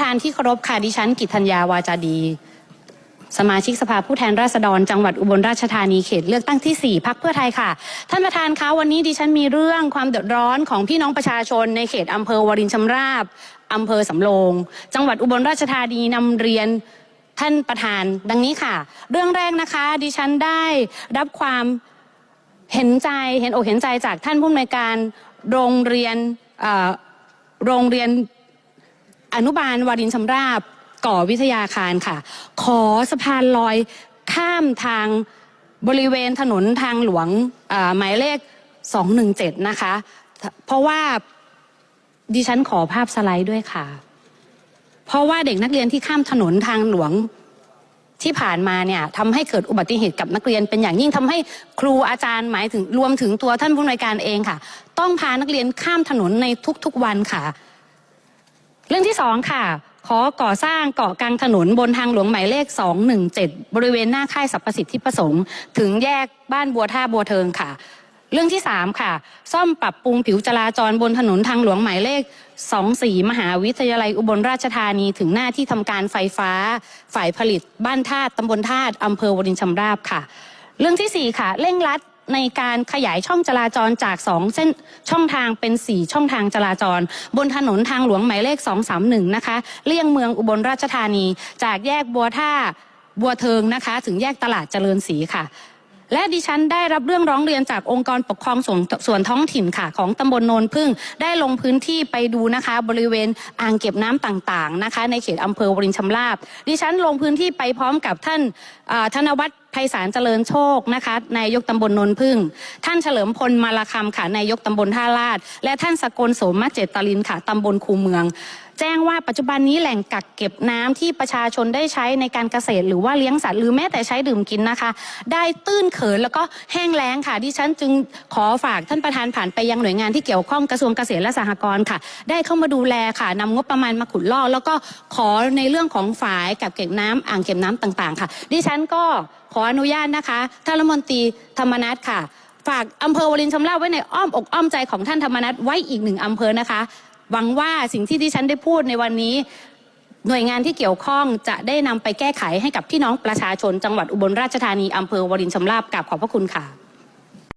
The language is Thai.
ธานที่เคารพค่ะดิฉันกิตัญญาวาจาดี สมาชิกสภาผู้แทนราษฎร จังหวัดอุบลราชธานีเขตเลือกตั้งที่ 4พักเพื่อไทยค่ะ ท่านประธานคะวันนี้ดิฉันมีเรื่องความเดือดร้อนของพี่น้องประชาชน ในเขตอำเภอวารินชำราบอำเภอสำโรง จังหวัดอุบลราชธานีนำเรียนท่านประธานดังนี้ค่ะ เรื่องแรกนะคะดิฉันได้รับความเห็นใจเห็นอกเห็นใจจากท่านผู้อำนวยการโรงเรียนโรงเรียน อนุบาลวารินชำราบก่อวิทยาคารค่ะ ขอสะพานลอยข้ามทางบริเวณถนนทางหลวงหมายเลข 217 นะคะ เพราะว่าดิฉันขอภาพสไลด์ด้วยค่ะ เพราะว่าเด็กนักเรียนที่ข้ามถนนทางหลวงที่ผ่านมาเนี่ยทำให้เกิดอุบัติเหตุกับนักเรียนเป็นอย่างยิ่งทำให้ครูอาจารย์หมายถึงรวมถึงตัวท่านผู้อำนวยการเองค่ะ ต้องพานักเรียนข้ามถนนในทุกๆวันค่ะ เรื่องที่สองค่ะ ขอก่อสร้างเกาะกลางถนนบนทางหลวงหมายเลข 217 บริเวณหน้าค่ายสรรพสิทธิประสงค์ ถึงแยกบ้านบัวท่าบัวเทิงค่ะ เรื่องที่สามค่ะ ซ่อมปรับปรุงผิวจราจรบนถนนทางหลวงหมายเลข 24 มหาวิทยาลัยอุบลราชธานีถึงหน้าที่ทำการไฟฟ้า ฝ่ายผลิตบ้านธาตุตำบลธาตุอำเภอวรินชำราบค่ะ เรื่องที่ 4 ค่ะ เร่งรัด ในการขยายช่องจราจรจาก 2 เส้นช่องทางเป็น 4 ช่องทางจราจร บนถนนทางหลวงหมายเลข 231 นะคะเลี่ยงเมืองอุบลราชธานี จากแยกบัวท่าบัวเทิงนะคะ ถึงแยกตลาดเจริญศรีค่ะและดิฉันได้รับเรื่องร้องเรียนจากองค์กรปกครองส่วนส่วนท้องถิ่นค่ะ ของตำบลโนนพึ่งได้ลงพื้นที่ไปดูนะคะ บริเวณอ่างเก็บน้ำต่างๆนะคะ ในเขตอำเภอวรินชำราบดิฉันลงพื้นที่ไปพร้อมกับท่านธนวัฒน์ไพศาลเจริญโชคนะคะนายกตำบลนนพึ่ง ท่านเฉลิมพลมาลาคำค่ะนายกตำบลท่าลาด และท่านสกลโสมเจตลินค่ะตำบลคูเมือง แจ้งว่าปัจจุบันนี้แหล่งกักเก็บน้ำที่ประชาชนได้ใช้ในการเกษตร หรือว่าเลี้ยงสัตว์หรือแม้แต่ใช้ดื่มกินนะคะ ได้ตื้นเขินแล้วก็แห้งแล้งค่ะดิฉันจึงขอฝากท่านประธานผ่านไปยังหน่วยงานที่เกี่ยวข้องกระทรวงเกษตรและสหกรณ์ค่ะ ได้เข้ามาดูแลค่ะนำงบประมาณมาขุดลอกแล้วก็ขอในเรื่องของฝายกับเก็บน้ำอ่างเก็บน้ำต่าง ๆ ค่ะ ดิฉันก็ขออนุญาตนะคะท่านรัฐมนตรีธรรมนัฐค่ะ ฝากอำเภอวรินชำราบไว้ในอ้อมอกอ้อมใจของท่านธรรมนัฐไว้อีกหนึ่งอำเภอนะคะ หวังว่าสิ่งที่ดิฉันได้พูดในวันนี้ หน่วยงานที่เกี่ยวข้องจะได้นำไปแก้ไขให้กับพี่น้องประชาชนจังหวัดอุบลราชธานีอำเภอวรินชำราบกับขอบพระคุณค่ะ